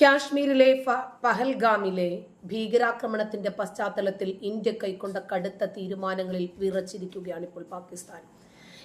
കാശ്മീരിലെ പഹൽഗാമിലെ ഭീകരാക്രമണത്തിന്റെ പശ്ചാത്തലത്തിൽ ഇന്ത്യ കൈക്കൊണ്ട കടുത്ത തീരുമാനങ്ങളിൽ വിറച്ചിരിക്കുകയാണ് ഇപ്പോൾ പാകിസ്ഥാൻ.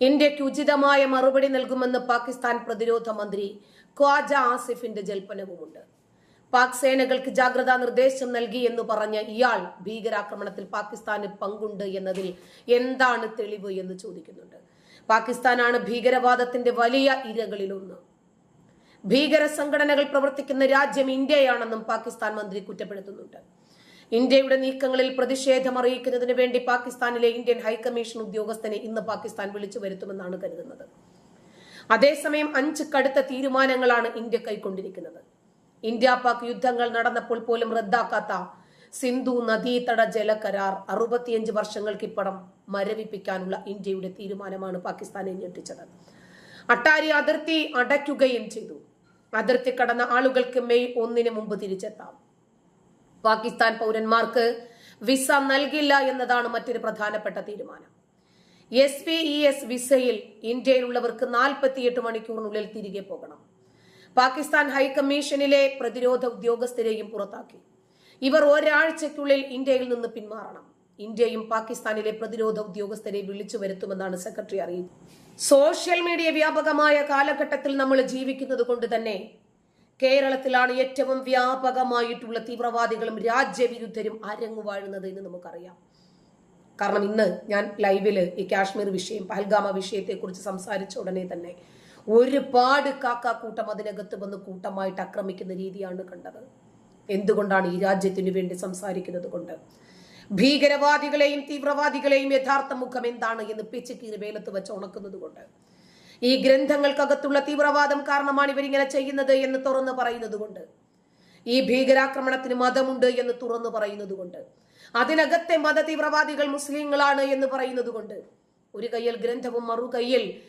ഇന്ത്യയ്ക്ക് ഉചിതമായ മറുപടി നൽകുമെന്ന് പാകിസ്ഥാൻ പ്രതിരോധ മന്ത്രി ഖ്വാജ ആസിഫിന്റെ ജൽപ്പനവുമുണ്ട്. പാക് സേനകൾക്ക് ജാഗ്രതാ നിർദ്ദേശം നൽകി എന്ന് പറഞ്ഞ ഇയാൾ ഭീകരാക്രമണത്തിൽ പാകിസ്ഥാന് പങ്കുണ്ട് എന്നതിൽ എന്താണ് തെളിവ് എന്ന് ചോദിക്കുന്നുണ്ട്. പാകിസ്ഥാനാണ് ഭീകരവാദത്തിന്റെ വലിയ ഇരകളിലൊന്ന്. ഭീകര സംഘടനകൾ പ്രവർത്തിക്കുന്ന രാജ്യം ഇന്ത്യയാണെന്നും പാകിസ്ഥാൻ മന്ത്രി കുറ്റപ്പെടുത്തുന്നുണ്ട്. ഇന്ത്യയുടെ നീക്കങ്ങളിൽ പ്രതിഷേധം അറിയിക്കുന്നതിന് വേണ്ടി പാകിസ്ഥാനിലെ ഇന്ത്യൻ ഹൈക്കമ്മീഷൻ ഉദ്യോഗസ്ഥനെ ഇന്ന് പാകിസ്ഥാൻ വിളിച്ചു വരുത്തുമെന്നാണ് കരുതുന്നത്. അതേസമയം അഞ്ച് കടുത്ത തീരുമാനങ്ങളാണ് ഇന്ത്യ കൈക്കൊണ്ടിരിക്കുന്നത്. ഇന്ത്യ പാക് യുദ്ധങ്ങൾ നടന്നപ്പോൾ പോലും റദ്ദാക്കാത്ത സിന്ധു നദീതട ജല കരാർ അറുപത്തിയഞ്ച് വർഷങ്ങൾക്കിപ്പുറം മരവിപ്പിക്കാനുള്ള ഇന്ത്യയുടെ തീരുമാനമാണ് പാകിസ്ഥാനെ ഞെട്ടിച്ചത്. അട്ടാരി അതിർത്തി അടയ്ക്കുകയും ചെയ്തു. അതിർത്തി കടന്ന ആളുകൾക്ക് മെയ് ഒന്നിന് മുമ്പ് തിരിച്ചെത്താം. പാകിസ്ഥാൻ പൗരന്മാർക്ക് വിസ നൽകില്ല എന്നതാണ് മറ്റൊരു പ്രധാനപ്പെട്ട തീരുമാനം. എസ് പി ഇ എസ് വിസയിൽ ഇന്ത്യയിലുള്ളവർക്ക് നാൽപ്പത്തിയെട്ട് മണിക്കൂറിനുള്ളിൽ തിരികെ പോകണം. പാകിസ്ഥാൻ ഹൈക്കമ്മീഷനിലെ പ്രതിരോധ ഉദ്യോഗസ്ഥരെയും പുറത്താക്കി. ഇവർ ഒരാഴ്ചയ്ക്കുള്ളിൽ ഇന്ത്യയിൽ നിന്ന് പിന്മാറണം. ഇന്ത്യയും പാകിസ്ഥാനിലെ പ്രതിരോധ ഉദ്യോഗസ്ഥരെ വിളിച്ചു വരുത്തുമെന്നാണ് സെക്രട്ടറി അറിയിച്ചത് സോഷ്യൽ മീഡിയ വ്യാപകമായ കാലഘട്ടത്തിൽ നമ്മൾ ജീവിക്കുന്നത് കൊണ്ട് തന്നെ കേരളത്തിലാണ് ഏറ്റവും വ്യാപകമായിട്ടുള്ള തീവ്രവാദികളും രാജ്യവിരുദ്ധരും അരങ്ങുവാഴുന്നത് എന്ന് നമുക്കറിയാം. കാരണം ഇന്ന് ഞാൻ ലൈവിൽ ഈ കാശ്മീർ വിഷയം പഹൽഗാമ വിഷയത്തെക്കുറിച്ച് സംസാരിച്ച ഉടനെ തന്നെ ഒരുപാട് കാക്കാക്കൂട്ടം അതിനകത്ത് വന്ന് കൂട്ടമായിട്ട് ആക്രമിക്കുന്ന രീതിയാണ് കണ്ടത്. എന്തുകൊണ്ടാണ് ഈ രാജ്യത്തിനു വേണ്ടി സംസാരിക്കുന്നത് കൊണ്ട്? ഭീകരവാദികളെയും തീവ്രവാദികളെയും യഥാർത്ഥ മുഖം എന്താണ് എന്ന് പിച്ചക്കീറി വേലത്ത് വെച്ച് ഉണക്കുന്നത് കൊണ്ട്. ഈ ഗ്രന്ഥങ്ങൾക്കകത്തുള്ള തീവ്രവാദം കാരണമാണ് ഇവരിങ്ങനെ ചെയ്യുന്നത് എന്ന് തുറന്നു പറയുന്നത് കൊണ്ട്. ഈ ഭീകരാക്രമണത്തിന് മതമുണ്ട് എന്ന് തുറന്നു പറയുന്നത് കൊണ്ട്. അതിനകത്തെ മത തീവ്രവാദികൾ മുസ്ലിങ്ങളാണ് എന്ന് പറയുന്നത് കൊണ്ട്. ഒരു കയ്യിൽ ഗ്രന്ഥവും മറു കയ്യിൽ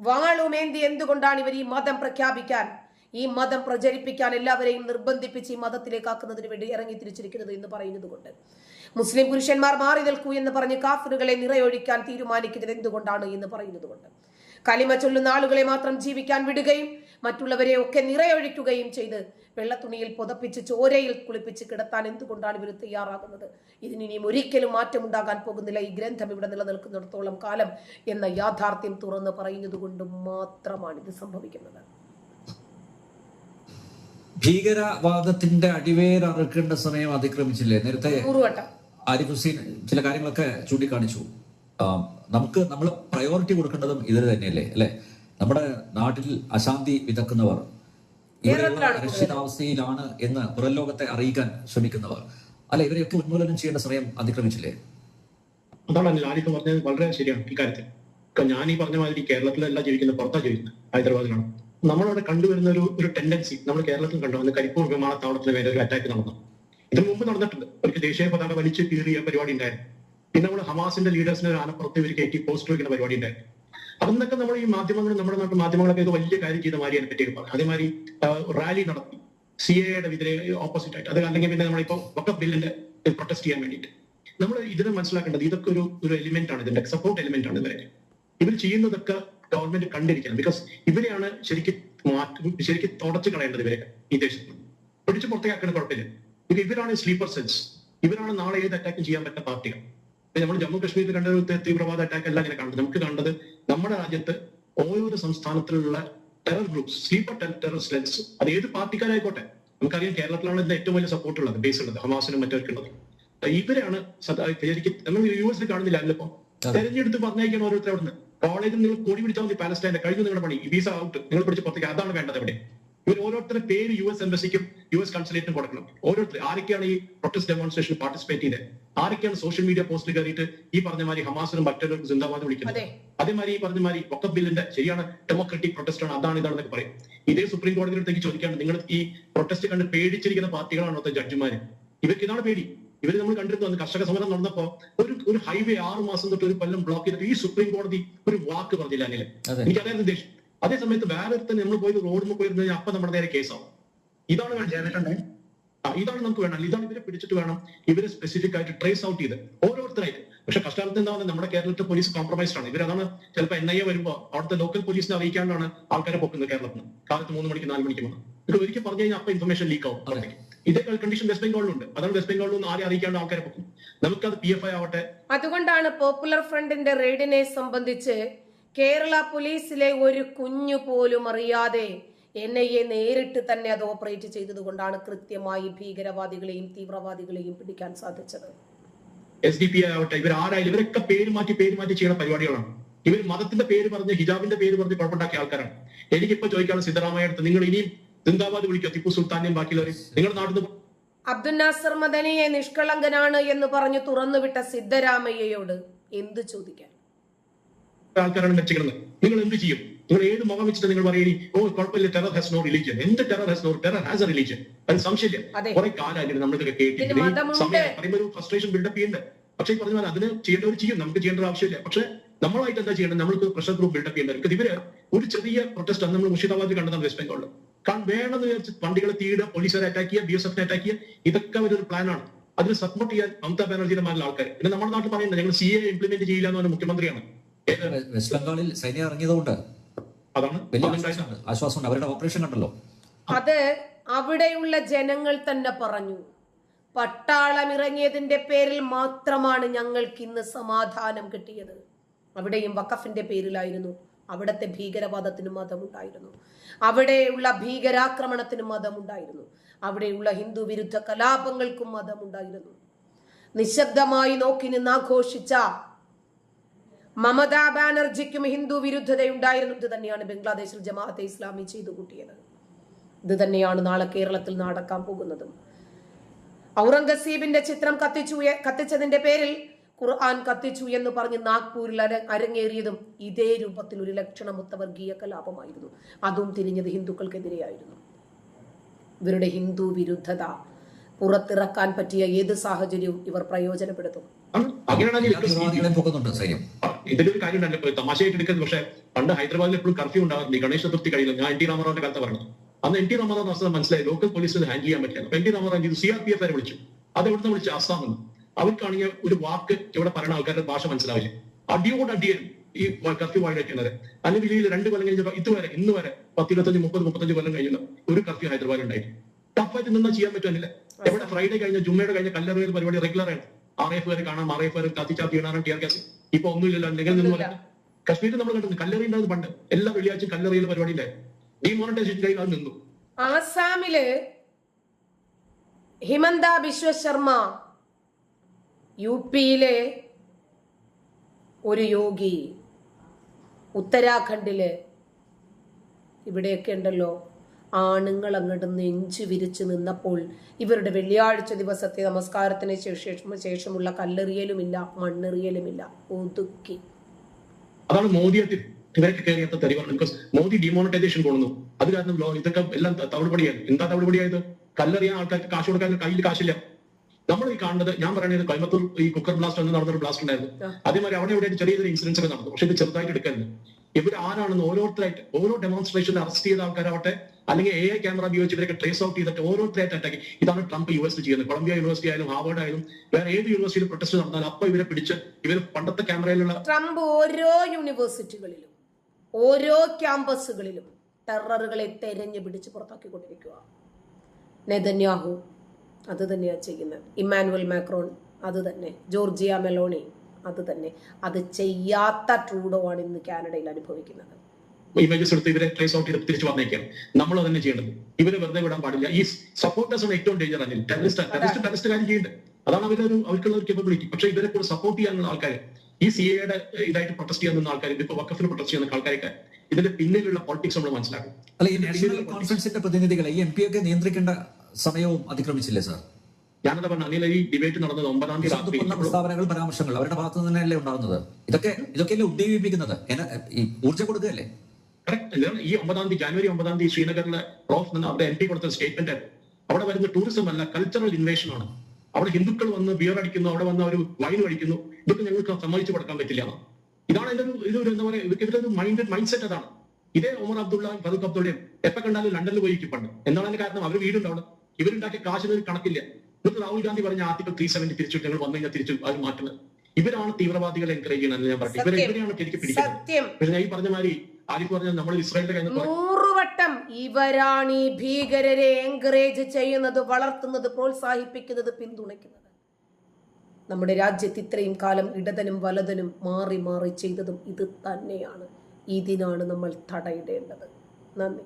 വാളുമേന്തി എന്തുകൊണ്ടാണ് ഇവർ ഈ മതം പ്രഖ്യാപിക്കാൻ ഈ മതം പ്രചരിപ്പിക്കാൻ എല്ലാവരെയും നിർബന്ധിപ്പിച്ച് ഈ മതത്തിലേക്ക് മതത്തിലേക്കാക്കുന്നതിന് വേണ്ടി ഇറങ്ങി തിരിച്ചിരിക്കുന്നത് എന്ന് പറയുന്നത് കൊണ്ട് മുസ്ലിം പുരുഷന്മാർ മാറി നിൽക്കൂ എന്ന് പറഞ്ഞ് കാഫറുകളെ നിറയൊഴിക്കാൻ തീരുമാനിക്കുന്നത് എന്തുകൊണ്ടാണ് എന്ന് പറയുന്നത് കൊണ്ട് കലിമ ചൊല്ലുന്ന ആളുകളെ മാത്രം ജീവിക്കാൻ വിടുകയും മറ്റുള്ളവരെ ഒക്കെ നിറയൊഴിക്കുകയും ചെയ്ത് വെള്ളത്തുണിയിൽ പുതപ്പിച്ച് ചോരയിൽ കുളിപ്പിച്ച് കിടത്താൻ എന്തുകൊണ്ടാണ് ഇവർ തയ്യാറാകുന്നത്? ഇതിനിയും ഒരിക്കലും മാറ്റമുണ്ടാകാൻ പോകുന്നില്ല. ഈ ഗ്രന്ഥം ഇവിടെ നിലനിൽക്കുന്നിടത്തോളം കാലം എന്ന യാഥാർത്ഥ്യം തുറന്ന് പറയുന്നത് മാത്രമാണ് ഇത് സംഭവിക്കുന്നത്. ഭീകരവാദത്തിന്റെ അടിവേരറുക്കേണ്ട സമയം അതിക്രമിച്ചില്ലേ? നേരത്തെ ആരിഫ് ഹുസൈൻ ചില കാര്യങ്ങളൊക്കെ ചൂണ്ടിക്കാണിച്ചു. നമുക്ക് നമ്മൾ പ്രയോറിറ്റി കൊടുക്കേണ്ടതും ഇതിന് തന്നെയല്ലേ അല്ലെ? നമ്മുടെ നാട്ടിൽ അശാന്തി വിതക്കുന്നവർ അരക്ഷിതാവസ്ഥയിലാണ് എന്ന് പുറം ലോകത്തെ അറിയിക്കാൻ ശ്രമിക്കുന്നവർ അല്ല ഇവരെയൊക്കെ ഉന്മൂലനം ചെയ്യേണ്ട സമയം അതിക്രമിച്ചില്ലേ? അതാണ് അനിൽ ആരിഫ് പറഞ്ഞത് വളരെ ശരിയാണ് ഇക്കാര്യത്തിൽ ഞാൻ ഈ പറഞ്ഞ മാതിരി കേരളത്തിലല്ല ജീവിക്കുന്നത് പുറത്താ ജീവിക്കുന്നത് ഹൈദരാബാദിലാണ്. നമ്മളവിടെ കണ്ടുവരുന്ന ഒരു ഒരു ടെൻഡൻസി നമ്മൾ കേരളത്തിൽ കണ്ടു? അന്ന് കരിപ്പൂർ വിമാനത്താവളത്തിന് വേറെ ഒരു അറ്റാക്ക് നടന്നു. ഇതിനു മുമ്പ് നടന്നിട്ടുണ്ട്. ഒരു ദേശീയ പതാക വലിച്ചു കീറിയ പരിപാടി ഉണ്ടായിരുന്നു. പിന്നെ നമ്മൾ ഹമാസിന്റെ ലീഡേഴ്സിനെ ഒരു ആനപ്പുറത്ത് ഇവർ കയറ്റി പോസ്റ്റർ വയ്ക്കുന്ന പരിപാടി ഉണ്ടായിരുന്നു. അന്നൊക്കെ നമ്മൾ ഈ മാധ്യമങ്ങൾ നമ്മുടെ നാട്ടിൽ മാധ്യമങ്ങളൊക്കെ ഇത് വലിയ കാര്യം ചെയ്ത മാറിയാണ് പറ്റിയത് പറ്റി പറഞ്ഞു അതേമാതിരി റാലി നടത്തി. സി എയുടെ എതിരെ ഓപ്പോസിറ്റ് ആയിട്ട്. അത് അല്ലെങ്കിൽ പിന്നെ നമ്മളിപ്പോ വക്കഫ് ബില്ലിന്റെ പ്രൊട്ടസ്റ്റ് ചെയ്യാൻ വേണ്ടിയിട്ട്. നമ്മൾ ഇതിനെ മനസ്സിലാക്കേണ്ടത് ഇതൊക്കെ ഒരു ഒരു എലിമെന്റ് ആണ് ഇതിന്റെ സപ്പോർട്ട് എലിമെന്റ് ആണ് ഇവരെ ഇവർ ചെയ്യുന്നതൊക്കെ ഗവൺമെന്റ് കണ്ടിരിക്കണം. ബിക്കോസ് ഇവരെയാണ് ശരിക്കും മാറ്റി ശരിക്കും തുടച്ചു കളയേണ്ടത് ഇവരെ ഈ ദേശത്ത്. പിടിച്ചു പുറത്തേക്കാക്കുന്ന കുഴപ്പമില്ല. ഇത് ഇവരാണ് സ്ലീപ്പർ സെൽസ് ഇവരാണ് നാളെ ഏത് അറ്റാക്കും ചെയ്യാൻ പറ്റുന്ന പാർട്ടികൾ. നമ്മൾ ജമ്മു കാശ്മീരിൽ കണ്ട ഒരു തീവ്രവാദ അറ്റാക്ക് അല്ല ഇങ്ങനെ കണ്ടത് നമുക്ക് കണ്ടത് നമ്മുടെ രാജ്യത്ത് ഓരോരോ സംസ്ഥാനത്തിലുള്ള terror groups sleeper terror cells അത് ഏത് പാർട്ടിക്കാരായിക്കോട്ടെ. നമുക്കറിയാം കേരളത്തിലാണ് ഇതിന്റെ ഏറ്റവും വലിയ സപ്പോർട്ട് ഉള്ളത് ബേസ് ഉള്ളത് ഹമാസിനും മറ്റവർക്കുള്ളത് ഇവരാണ് നമ്മൾ യു എസിൽ കാണുന്നില്ല അതിലിപ്പോ തെരഞ്ഞെടുത്ത് പറഞ്ഞേക്കാണ് ഓരോരുത്തർ അവിടുന്ന്. കോളേജിൽ നിങ്ങൾ കൊടി പിടിച്ചാൽ മതി പാലസ്റ്റൈന്റെ കഴിഞ്ഞു നിങ്ങളുടെ പണി. വിസ ഔട്ട് നിങ്ങൾ പിടിച്ച് പുറത്തേക്ക് അതാണ് വേണ്ടത് ഇവിടെ. ഇവർ ഓരോരുത്തരുടെ പേര് യു എസ് എംബസിക്കും യു എസ് കൺസുലേറ്റിനും കൊടുക്കണം. ഓരോരുത്തർ ആരൊക്കെയാണ് ഈ പ്രൊട്ടസ്റ്റ് ഡെമോൺസ്ട്രേഷൻ പാർട്ടിസിപ്പേറ്റ് ചെയ്തത് ആരൊക്കെയാണ് സോഷ്യൽ മീഡിയ പോസ്റ്റ് കയറിയിട്ട് ഈ പറഞ്ഞ മാതിരി ഹമാസിനും മറ്റൊരു ജിന്ദാബാദ് വിളിക്കുന്നത്? അതെ. അതേമാതിരി ഈ പറഞ്ഞ മാതിരി വക്കഫ് ബില്ലിന്റെ ശരിയാണ് ഡെമോക്രാറ്റിക് പ്രൊട്ടസ്റ്റ് ആണ് അതാണ് ഇതാണെന്നൊക്കെ പറയും. ഇതേ സുപ്രീം കോടതിയുടെ അടുത്തേക്ക് ചോദിക്കാണ് നിങ്ങൾ ഈ പ്രൊട്ടസ്റ്റ് കണ്ട് പേടിച്ചിരിക്കുന്ന പാർട്ടികളാണ് അവിടുത്തെ ജഡ്ജിമാര് ഇവർക്ക് ഇതാണ് പേടി. ഇവർ നമ്മൾ കണ്ടിരുന്നു അന്ന് കർഷക സമരം നടന്നപ്പോ ഒരു ഒരു ഹൈവേ ആറ് മാസം തൊട്ട് ഒരു കൊല്ലം ബ്ലോക്ക് ചെയ്തിട്ട് ഈ സുപ്രീം കോടതി ഒരു വാക്ക് പറഞ്ഞില്ല അനിൽ അതെ. എനിക്ക് അതായത് ദേഷ്യം അതേ സമയത്ത് വേറെ തന്നെ നമ്മൾ പോയി റോഡിൽ പോയിരുന്നു കഴിഞ്ഞാൽ അപ്പൊ നമ്മുടെ നേരെ കേസാവും ഇതാണ് വേണ്ടത്. ഇതാണ് നമുക്ക് വേണം ഇതാണ് ഇവരെ പിടിച്ചിട്ട് വേണം ഇവരെ സ്പെസിഫിക് ആയിട്ട് ട്രേസ് ഔട്ട് ചെയ്ത്. ഓരോരുത്തരായിട്ട്. പക്ഷെ കഷ്ടകാലത്ത് എന്താണ് നമ്മുടെ കേരളത്തിലെ പോലീസ് കോംപ്രമൈസ്ഡ് ആണ്. ഇവരതാണ് ചിലപ്പോൾ എൻ ഐ എ വരുമ്പോൾ അവിടുത്തെ ലോക്കൽ പോലീസിനെ അറിയിക്കാണ്ടാണ് ആൾക്കാരെ പൊക്കുന്നത് കേരളത്തിൽ നിന്ന് കാലത്ത് മൂന്ന് മണിക്ക് നാല് മണിക്ക് വന്ന്. ഇത് ഒരിക്കൽ പറഞ്ഞു കഴിഞ്ഞാൽ അപ്പൊ ഇൻഫർമേഷൻ ലീക്ക് ആവും. ഇതേ കണ്ടീഷൻ വെസ്റ്റ് ബംഗാളിലുണ്ട് അതാണ് വെസ്റ്റ് ബംഗാളിലൊന്നും ആരെ അറിയിക്കാണ്ട് ആൾക്കാരെ പൊക്കും. നമുക്കത് പി എഫ് ഐ ആവട്ടെ. അതുകൊണ്ടാണ് പോപ്പുലർ ഫ്രണ്ടിന്റെ റെയ്ഡിനെ സംബന്ധിച്ച് കേരള പോലീസിലെ ഒരു കുഞ്ഞു പോലും അറിയാതെ എൻ ഐ എ നേരിട്ട് തന്നെ അത് ഓപ്പറേറ്റ് ചെയ്തതുകൊണ്ടാണ് കൃത്യമായി ഭീകരവാദികളെയും തീവ്രവാദികളെയും പിടിക്കാൻ സാധിച്ചത്. എസ് ഡി പി ആവട്ടെ. ഇവർ ആരായാലും ഇവരൊക്കെ പേര് മാറ്റി പേര് മാറ്റി ചെയ്യുന്ന പരിപാടികളാണ്. ഇവർ മതത്തിന്റെ പേര് പറഞ്ഞ് ഹിജാബിന്റെ പേര് പറഞ്ഞ് കുഴപ്പമുണ്ടാക്കിയ ആൾക്കാരാണ്. എനിക്കിപ്പോ ചോദിക്കാനുള്ള സിദ്ധരാമയ്യ അടുത്ത് നിങ്ങൾ ഇനിയും സിന്ദാബാദ് വിളിക്കുക ടിപ്പു സുൽത്താനെയും ബാക്കിയുള്ളവരെയും. നിങ്ങളുടെ നാട്ടിൽ നിന്ന് അബ്ദുൽ നാസർ മദനിയെ നിഷ്കളങ്കനാണ് എന്ന് പറഞ്ഞു തുറന്നുവിട്ട സിദ്ധരാമയ്യയോട് എന്ത് ചോദിക്കാൻ? ആൾക്കാരാണ് വെച്ചിരിക്കുന്നത് നിങ്ങൾ എന്ത് ചെയ്യും? നിങ്ങൾ ഏത് മുഖം വെച്ചിട്ട് നിങ്ങൾ പറയും ഓ കുഴപ്പമില്ല ടെറർ ഹാസ് നോ റിലീജിയൻ എന്ത് terror has no terror has a religion അത് സംശയമില്ല. അതെ. കുറെ കാലമായിട്ട് നമ്മളിതൊക്കെ കേട്ടിട്ടുണ്ട്. സമയം പറയുമ്പോൾ ഒരു ഫ്രസ്ട്രേഷൻ ബിൽഡപ്പ് ചെയ്യുന്നുണ്ട്. പക്ഷേ പറഞ്ഞു പറഞ്ഞ പോലെ അതിന് ചെയ്യേണ്ടവർ ചെയ്യും. നമുക്ക് ചെയ്യേണ്ട ആവശ്യമില്ല. പക്ഷെ നമ്മളായിട്ട് എന്താ ചെയ്യേണ്ടത്? നമ്മൾക്ക് പ്രഷർ ഗ്രൂപ്പ് ബിൽഡപ്പ് ചെയ്യേണ്ടത് ഇവർ ഒരു ചെറിയ പ്രൊട്ടസ്റ്റ് നമ്മൾ മുർഷിദാബാദ് കണ്ടതാണ് വെസ്റ്റ് ബംഗാളിൽ കാരണം വേണമെന്ന് വിചാരിച്ച് വണ്ടികളെ തീയിടുക പോലീസുകാരെ അറ്റാക്ക് ചെയ്യുക ബി എസ് എഫിനെ അറ്റാക്ക് ചെയ്യുക ഇതൊക്കെ ഒരു പ്ലാനാണ് അതിന് സപ്പോർട്ട് ചെയ്യാൻ മമതാ ബാനർജിയുടെ മാരിലുള്ള ആൾക്കാർ പിന്നെ നമ്മുടെ നാട്ടിൽ പറയുന്നത് ഞങ്ങൾ സി എ ഇംപ്ലിമെന്റ് ചെയ്യില്ല എന്ന് പറഞ്ഞ മുഖ്യമന്ത്രിയാണ്. വെസ്റ്റ് ബംഗാളിൽ സൈന്യം ഇറങ്ങിയതുകൊണ്ട്. അതാണ് വലിയ അതുണ്ടായിരുന്നത്. ആശ്വാസമുണ്ട് ആശ്വാസമുണ്ട് അവരുടെ ഓപ്പറേഷൻ കണ്ടല്ലോ. അത് അവിടെയുള്ള ജനങ്ങൾ തന്നെ പറഞ്ഞു. പട്ടാളം ഇറങ്ങിയതിന്റെ പേരിൽ മാത്രമാണ് ഞങ്ങൾക്ക് ഇന്ന് സമാധാനം കിട്ടിയത്. അവിടെയും വഖഫിന്റെ പേരിലായിരുന്നു. അവിടത്തെ ഭീകരവാദത്തിന് മതമുണ്ടായിരുന്നു. അവിടെയുള്ള ഭീകരാക്രമണത്തിന് മതമുണ്ടായിരുന്നു. അവിടെയുള്ള ഹിന്ദു വിരുദ്ധ കലാപങ്ങൾക്കും മതമുണ്ടായിരുന്നു. നിശബ്ദമായി നോക്കി നിന്ന് ആഘോഷിച്ച മമതാ ബാനർജിക്കും ഹിന്ദു വിരുദ്ധതയുണ്ടായിരുന്നു. ഇത് തന്നെയാണ് ബംഗ്ലാദേശിൽ ജമാഅത്തെ ഇസ്ലാമി ചെയ്തു കൂട്ടിയത്. ഇത് തന്നെയാണ് നാളെ കേരളത്തിൽ നടക്കാൻ പോകുന്നതും. ഔറംഗസീബിന്റെ ചിത്രം കത്തിച്ചു കത്തിച്ചതിന്റെ പേരിൽ ഖുർആൻ കത്തിച്ചു എന്ന് പറഞ്ഞ് നാഗ്പൂരിൽ അര അരങ്ങേറിയതും ഇതേ രൂപത്തിൽ ഒരു ലക്ഷണമൊത്ത വർഗീയ കലാപമായിരുന്നു അതും തിരിഞ്ഞത് ഹിന്ദുക്കൾക്കെതിരെയായിരുന്നു. ഇവരുടെ ഹിന്ദു വിരുദ്ധത പുറത്തിറക്കാൻ പറ്റിയ ഏത് സാഹചര്യവും ഇവർ പ്രയോജനപ്പെടുത്തും. ഇതിന്റെ ഒരു കാര്യം തന്നെ തമാശയായിട്ട് എടുക്കുന്നത്. പക്ഷേ പണ്ട് ഹൈദരാബാദിൽ എപ്പോഴും കർഫ്യൂ ഉണ്ടാകുന്നത് ഈ ഗണേശ ചതുർത്ഥി കഴിയില്ല ഞാൻ എൻ ടി രാമറാവിന്റെ കാലത്ത് പറഞ്ഞു. അന്ന് എൻ ടി രാമറാവ് അവസ്ഥ മനസ്സിലായി. ലോക്കൽ പോലീസിന് ഹാൻഡിൽ ചെയ്യാൻ പറ്റില്ല. അപ്പൊ എൻ ടി രാമറാവ് ചെയ്തു. സി ആർ പി എഫ് വിളിച്ചു. അത് എവിടുന്ന് വിളിച്ചു? അസ്സാം എന്ന് അവർക്കാണെങ്കിൽ ഒരു വാക്ക് ഇവിടെ പറയുന്ന ആൾക്കാരുടെ ഭാഷ മനസ്സിലാവില്ല. അടിയോട് അടിയായിരുന്നു ഈ കർഫ്യൂ വൈകിക്കുന്നത് അല്ലെങ്കിൽ രണ്ട് കൊല്ലം കഴിഞ്ഞപ്പോൾ ഇതുവരെ ഇന്ന് വരെ പത്തിരുപത്തഞ്ച് മുപ്പത് മുപ്പത്തഞ്ച് കൊല്ലം കഴിഞ്ഞ ഒരു കർഫ്യൂ ഹൈദരാബാദിൽ ഉണ്ടായി ടഫായിട്ട് നിന്നാ ചെയ്യാൻ പറ്റുന്നില്ല എവിടെ ഫ്രൈഡേ കഴിഞ്ഞ ജുമ്മയുടെ കഴിഞ്ഞ കല്ലറയിൽ പരിപാടി റെഗുലർ ആണ്. ആർ എഫ് വരെ കാണാം ആർ എഫ് വരെ കത്തിച്ചാത്തി വീണാണ് ടിയർ ഗ്യാസ് ഇപ്പൊ ഒന്നുമില്ലല്ലോ അല്ലെങ്കിൽ നിന്ന് പോലെ കശ്മീരിൽ നമ്മൾ കണ്ടു കല്ലറി ഉണ്ടായത് പണ്ട്. എല്ലാ വെള്ളിയാഴ്ചയും കല്ലറിയിൽ പരിപാടി ഉണ്ടായിരുന്നു. ഡിമോണിറ്റൈസേഷൻ അത് നിന്നു. ആസാമിൽ ഹിമന്ത ബിശ്വ ശർമ്മ യു പിയിലെ ഒരു യോഗി ഉത്തരാഖണ്ഡിൽ ഇവിടെയൊക്കെ ഉണ്ടല്ലോ ആണുങ്ങൾ അങ്ങോട്ട് നെഞ്ചു വിരിച്ച് നിന്നപ്പോൾ ഇവരുടെ വെള്ളിയാഴ്ച ദിവസത്തെ നമസ്കാരത്തിന് ശേഷം ശേഷമുള്ള കല്ലെറിയലുമില്ല മണ്ണെറിയലുമില്ല. ഒതുക്കി. അതാണ് മോദിയത്തിൽ ഇവരൊക്കെ കയറിയാത്ത തെളിവാണ്. ബിക്കോസ് മോദി ഡിമോണിറ്റൈസേഷൻ കൊണ്ടുവന്നു അത് കാരണം ഇതൊക്കെ എല്ലാം തവിടുപടിയായി എന്താ തവിടുപടിയായത് കല്ലെറിയാൻ ആൾക്കാർക്ക് കാശ് കൊടുക്കാൻ കയ്യിൽ കാശില്ല. നമ്മൾ ഈ കാണുന്നത് ഞാൻ പറയുന്നത് കോയമ്പത്തൂർ ഈ കുക്കർ ബ്ലാസ്റ്റ് എന്ന് നടന്നൊരു ബ്ലാസ്റ്റ് ഉണ്ടായിരുന്നു. അതേമാതിരി അവിടെ ഇവിടെ ചെറിയ ചെറിയ ഇൻസിഡൻസ് ഒക്കെ നടന്നു. പക്ഷെ ഇത് ചെറുതായിട്ട് എടുക്കരുത് ഇവർ ആരാണെന്ന് ഓരോരുത്തരായിട്ട് ഓരോ ഡെമോൺസ്ട്രേഷനിൽ അറസ്റ്റ് ചെയ്ത ആൾക്കാരാവട്ടെ അല്ലെങ്കിൽ എ ഐ ക്യാമറ ഉപയോഗിച്ച് ഇവരൊക്കെ ട്രേസ് ഔട്ട് ചെയ്തിട്ട് ഓരോരുത്തരായിട്ട് അറ്റാക്ക് ഇതാണ് ട്രംപ് യു എസ് ചെയ്യുന്നത്. കൊളംബിയ യൂണിവേഴ്സിറ്റി ആയാലും ഹാർവേഡ് ആയാലും വേറെ ഏത് യൂണിവേഴ്സിറ്റിയിൽ പ്രൊട്ടസ്റ്റ് നടന്നാലും അപ്പൊ ഇവരെ പിടിച്ച് ഇവർ പണ്ടത്തെ ക്യാമറയിലുള്ള ട്രംപ് ഓരോ യൂണിവേഴ്സിറ്റികളിലും ഓരോ ക്യാമ്പസുകളിലും ടെററുകളെ തെരഞ്ഞു പിടിച്ച് പുറത്താക്കിക്കൊണ്ടിരിക്കുക നെതന്യാഹു അത് തന്നെയാണ് ചെയ്യുന്നത്. ഇമ്മാനുവൽ മാക്രോൺ അത് തന്നെ. ജോർജിയ മെലോണി അത് തന്നെ. അത് ചെയ്യാത്ത ട്രൂഡോ ആണ് ഇന്ന് കാനഡയിൽ അനുഭവിക്കുന്നത്. ഇമേജസ് എടുത്ത് ഇവരെ ട്രേസ് ഔട്ട് ചെയ്ത് തിരിച്ചു വന്നേക്കാണ് നമ്മൾ തന്നെ ചെയ്യേണ്ടത്. ഇവരെ വെറുതെ വിടാൻ പാടില്ല. ഈ സപ്പോർട്ടേഴ്സ് ആണ് ഏറ്റവും ഡേഞ്ചർ ആണ്. ടെററിസ്റ്റ് ടെററിസ്റ്റ് ടെററിസ്റ്റ് കാര്യം ചെയ്യുന്നുണ്ട് അതാണ് അവരൊരു അവർക്കുള്ള ഒരു കേപ്പബിലിറ്റി പക്ഷേ ഇവരെ കൂടെ സപ്പോർട്ട് ചെയ്യാനുള്ള ആൾക്കാർ ഈ സി എയുടെ ഇതായിട്ട് പ്രൊട്ടസ്റ്റ് ചെയ്യുന്ന ആൾക്കാർ ഇതിപ്പോ വക്കഫിന് പ്രൊട്ടസ്റ്റ് ചെയ്യുന്ന ആൾക്കാരൊക്കെ ഇതിന്റെ പിന്നിലുള്ള പൊളിറ്റിക്സ് നമ്മൾ മനസ്സിലാക്കും. അല്ല ഈ നാഷണൽ കോൺഫറൻസിന്റെ പ്രതിനിധികളെ ഈ എം പി ഒക്കെ നിയന്ത്രിക്കേണ്ട സമയവും അതിക്രമിച്ചില്ലേ സാർ? ഞാനത് പറഞ്ഞ അനിൽ ഈ ഡിബേറ്റ് നടന്നത് ഒമ്പതാം തീയതി പ്രസ്താവനകൾ പരാമർശങ്ങൾ അവരുടെ ഭാഗത്ത് നിന്ന് തന്നെയല്ലേ ഉണ്ടാകുന്നത്? ഇതൊക്കെ ഇതൊക്കെയല്ലേ ഉദ്ദീപിപ്പിക്കുന്നത്? ഊർജം കൊടുക്കുകയല്ലേ? ഈ ഒമ്പതാം തീയതി ജനുവരി ഒമ്പതാം തീയതി ശ്രീനഗറിലെ പ്രോഫ് നിന്ന് അവിടെ എം പി കൊടുത്ത സ്റ്റേറ്റ്മെന്റ് അവിടെ വരുന്ന ടൂറിസം അല്ല കൾച്ചറൽ ഇൻവേഷൻ ആണ്. അവിടെ ഹിന്ദുക്കൾ വന്ന് ബിയർ അടിക്കുന്നു അവിടെ വന്ന് അവർ വൈൻ കഴിക്കുന്നു. ഇതൊക്കെ ഞങ്ങൾക്ക് സമ്മതിച്ചു കൊടുക്കാൻ പറ്റില്ല. ഇതാണ് എന്റെ ഒരു ഇതൊരു എന്താ പറയുക ഇവർക്ക് ഇവരുടെ ഒരു മൈൻഡ് മൈൻഡ് സെറ്റ് അതാണ്. ഇതേ ഒമർ അബ്ദുള്ള ഫറൂഖ് അബ്ദുള്ളയും എപ്പോ കണ്ടാലും ലണ്ടനിൽ പോയിരിക്കും പണ്ട്. എന്താണ് കാരണം? അവർ വീടുണ്ട് അവിടെ. ഇവരുണ്ടാക്കിയ കാശിന് ഒരു കണക്കില്ല. ഇന്ന് രാഹുൽ ഗാന്ധി പറഞ്ഞ ആർട്ടിക്കൽ ത്രീ സെവന്റി തിരിച്ചു ഞങ്ങൾ വന്നു കഴിഞ്ഞാൽ തിരിച്ചു അവർ മാറ്റുന്നത്. ഇവരാണ് തീവ്രവാദികളെ എൻകറേജ് ചെയ്യണമെന്ന് ഞാൻ പറഞ്ഞു ഇവരെ ഇവരെയാണ് ശരിക്കും പിടിക്കുന്നത്? ഞാൻ ഈ പറഞ്ഞ മാതിരി ആദ്യം പറഞ്ഞാൽ നമ്മൾ ഇസ്രായേലിന്റെ കാര്യം നൂറുവട്ടം ഇവരാണ് ഈ ഭീകരരെ എൻകറേജ് ചെയ്യുന്നത് വളർത്തുന്നത് പ്രോത്സാഹിപ്പിക്കുന്നത് പിന്തുണയ്ക്കുന്നത്. നമ്മുടെ രാജ്യത്ത് ഇത്രയും കാലം ഇടതനും വലതനും മാറി മാറി ചെയ്തതും ഇത് തന്നെയാണ്. ഇതിനാണ് നമ്മൾ തടയിടേണ്ടത്. നന്ദി.